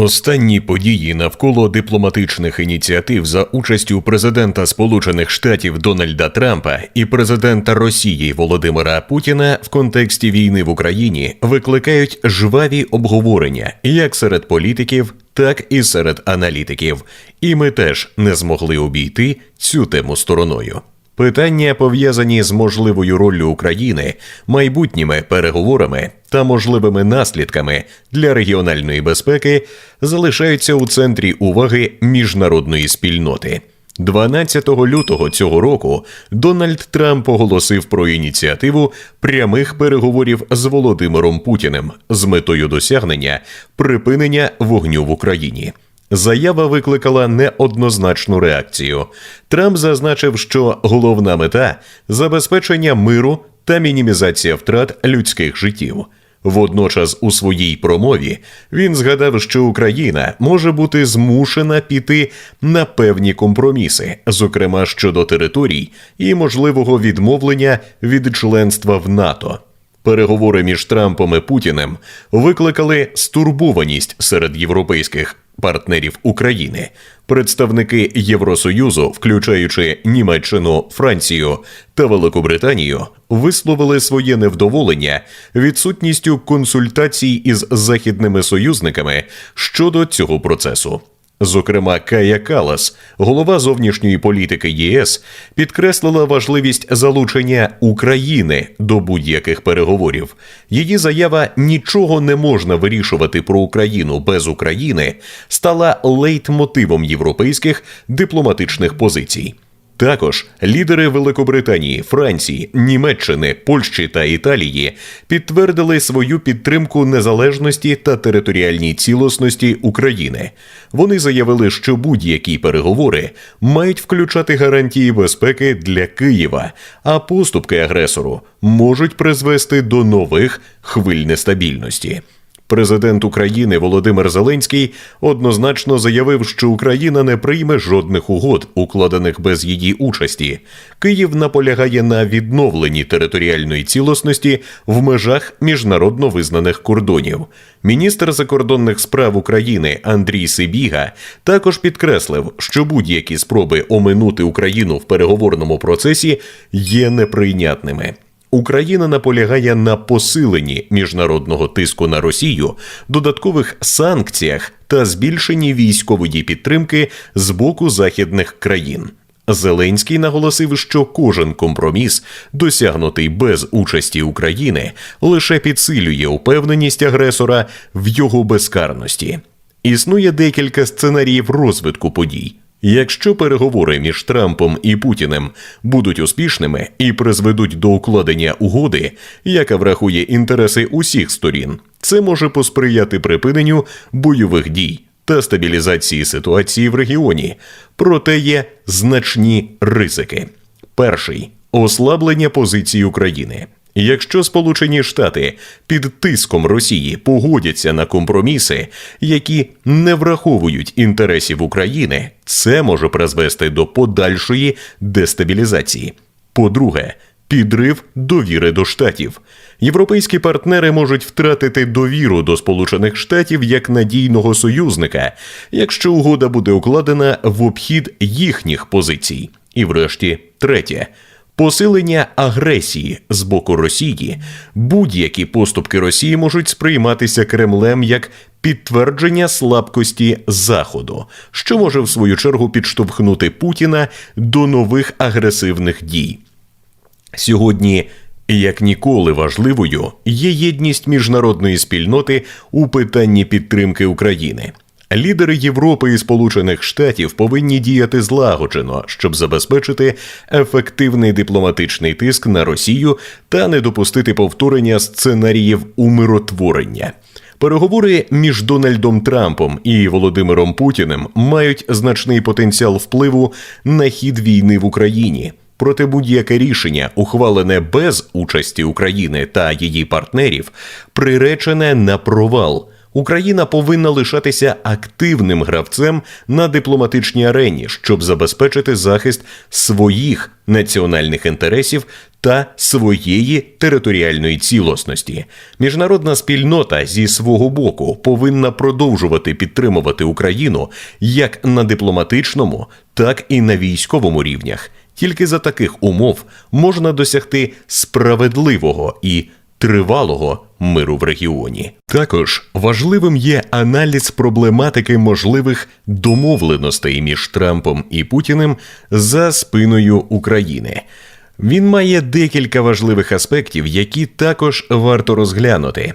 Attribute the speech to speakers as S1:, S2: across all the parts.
S1: Останні події навколо дипломатичних ініціатив за участю президента Сполучених Штатів Дональда Трампа і президента Росії Володимира Путіна в контексті війни в Україні викликають жваві обговорення як серед політиків, так і серед аналітиків. І ми теж не змогли обійти цю тему стороною. Питання пов'язані з можливою роллю України, майбутніми переговорами та можливими наслідками для регіональної безпеки залишаються у центрі уваги міжнародної спільноти. 12 лютого цього року Дональд Трамп оголосив про ініціативу прямих переговорів з Володимиром Путіним з метою досягнення припинення вогню в Україні. Заява викликала неоднозначну реакцію. Трамп зазначив, що головна мета забезпечення миру та мінімізація втрат людських життів. Водночас, у своїй промові він згадав, що Україна може бути змушена піти на певні компроміси, зокрема щодо територій і можливого відмовлення від членства в НАТО. Переговори між Трампом і Путіним викликали стурбованість серед європейських партнерів України. Представники Євросоюзу, включаючи Німеччину, Францію та Великобританію, висловили своє невдоволення відсутністю консультацій із західними союзниками щодо цього процесу. Зокрема, Кая Калас, голова зовнішньої політики ЄС, підкреслила важливість залучення України до будь-яких переговорів. Її заява нічого не можна вирішувати про Україну без України стала лейтмотивом європейських дипломатичних позицій. Також лідери Великобританії, Франції, Німеччини, Польщі та Італії підтвердили свою підтримку незалежності та територіальній цілісності України. Вони заявили, що будь-які переговори мають включати гарантії безпеки для Києва, а поступки агресору можуть призвести до нових хвиль нестабільності. Президент України Володимир Зеленський однозначно заявив, що Україна не прийме жодних угод, укладених без її участі. Київ наполягає на відновленні територіальної цілісності в межах міжнародно визнаних кордонів. Міністр закордонних справ України Андрій Сибіга також підкреслив, що будь-які спроби оминути Україну в переговорному процесі є неприйнятними. Україна наполягає на посиленні міжнародного тиску на Росію, додаткових санкціях та збільшенні військової підтримки з боку західних країн. Зеленський наголосив, що кожен компроміс, досягнутий без участі України, лише підсилює упевненість агресора в його безкарності. Існує декілька сценаріїв розвитку подій. Якщо переговори між Трампом і Путіним будуть успішними і призведуть до укладення угоди, яка врахує інтереси усіх сторін, це може посприяти припиненню бойових дій та стабілізації ситуації в регіоні. Проте є значні ризики. Перший ослаблення позиції України. Якщо Сполучені Штати під тиском Росії погодяться на компроміси, які не враховують інтересів України, це може призвести до подальшої дестабілізації. По-друге, підрив довіри до штатів. Європейські партнери можуть втратити довіру до Сполучених Штатів як надійного союзника, якщо угода буде укладена в обхід їхніх позицій. І, врешті, третє. Посилення агресії з боку Росії будь-які поступки Росії можуть сприйматися Кремлем як підтвердження слабкості Заходу, що може в свою чергу підштовхнути Путіна до нових агресивних дій. Сьогодні, як ніколи важливою, є єдність міжнародної спільноти у питанні підтримки України. Лідери Європи і Сполучених Штатів повинні діяти злагоджено, щоб забезпечити ефективний дипломатичний тиск на Росію та не допустити повторення сценаріїв умиротворення. Переговори між Дональдом Трампом і Володимиром Путіним мають значний потенціал впливу на хід війни в Україні. Проте будь-яке рішення, ухвалене без участі України та її партнерів, приречене на провал. Україна повинна лишатися активним гравцем на дипломатичній арені, щоб забезпечити захист своїх національних інтересів та своєї територіальної цілісності. Міжнародна спільнота зі свого боку повинна продовжувати підтримувати Україну як на дипломатичному, так і на військовому рівнях. Тільки за таких умов можна досягти справедливого і тривалого миру в регіоні. Також важливим є аналіз проблематики можливих домовленостей між Трампом і Путіним за спиною України. Він має декілька важливих аспектів, які також варто розглянути.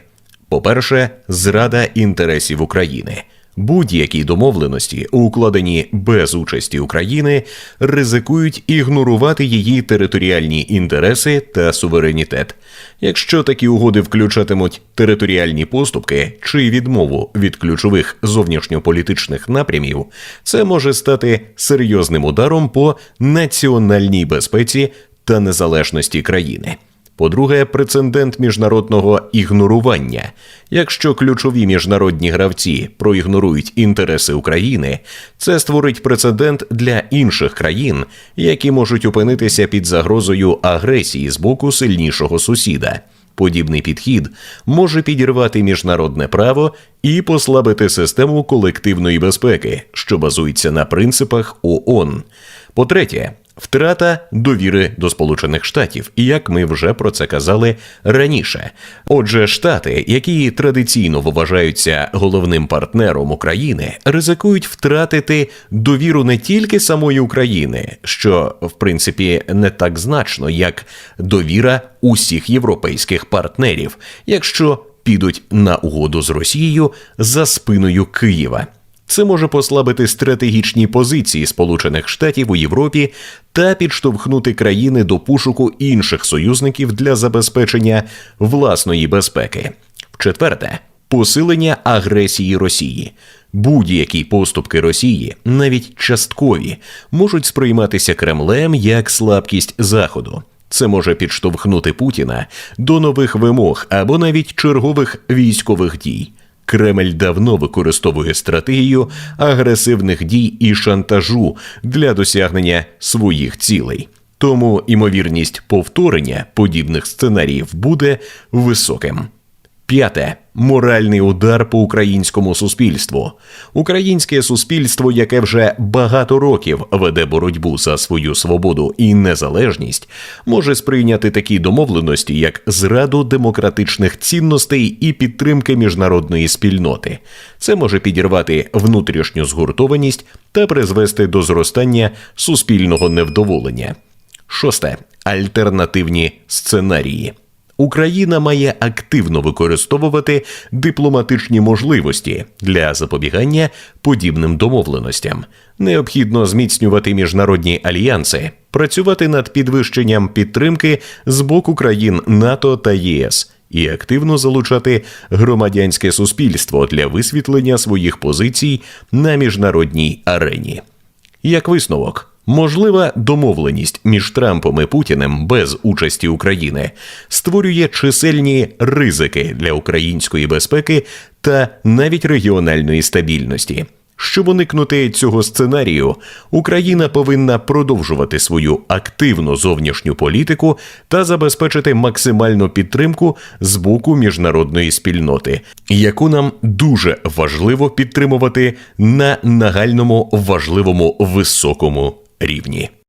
S1: По-перше, зрада інтересів України. Будь-які домовленості, укладені без участі України, ризикують ігнорувати її територіальні інтереси та суверенітет. Якщо такі угоди включатимуть територіальні поступки чи відмову від ключових зовнішньополітичних напрямів, це може стати серйозним ударом по національній безпеці та незалежності країни. По-друге, прецедент міжнародного ігнорування. Якщо ключові міжнародні гравці проігнорують інтереси України, це створить прецедент для інших країн, які можуть опинитися під загрозою агресії з боку сильнішого сусіда. Подібний підхід може підірвати міжнародне право і послабити систему колективної безпеки, що базується на принципах ООН. По-третє, Втрата довіри до Сполучених Штатів, і як ми вже про це казали раніше. Отже, штати, які традиційно вважаються головним партнером України, ризикують втратити довіру не тільки самої України, що в принципі не так значно, як довіра усіх європейських партнерів, якщо підуть на угоду з Росією за спиною Києва. Це може послабити стратегічні позиції Сполучених Штатів у Європі та підштовхнути країни до пошуку інших союзників для забезпечення власної безпеки. В-четверте, посилення агресії Росії. Будь-які поступки Росії, навіть часткові, можуть сприйматися Кремлем як слабкість Заходу. Це може підштовхнути Путіна до нових вимог або навіть чергових військових дій. Кремль давно використовує стратегію агресивних дій і шантажу для досягнення своїх цілей. Тому імовірність повторення подібних сценаріїв буде високим. П'яте моральний удар по українському суспільству. Українське суспільство, яке вже багато років веде боротьбу за свою свободу і незалежність, може сприйняти такі домовленості, як зраду демократичних цінностей і підтримки міжнародної спільноти. Це може підірвати внутрішню згуртованість та призвести до зростання суспільного невдоволення. Шосте альтернативні сценарії. Україна має активно використовувати дипломатичні можливості для запобігання подібним домовленостям. Необхідно зміцнювати міжнародні альянси, працювати над підвищенням підтримки з боку країн НАТО та ЄС і активно залучати громадянське суспільство для висвітлення своїх позицій на міжнародній арені. Як висновок. Можлива домовленість між Трампом і Путіним без участі України створює чисельні ризики для української безпеки та навіть регіональної стабільності. Щоб уникнути цього сценарію, Україна повинна продовжувати свою активну зовнішню політику та забезпечити максимальну підтримку з боку міжнародної спільноти, яку нам дуже важливо підтримувати на нагальному важливому високому рівні.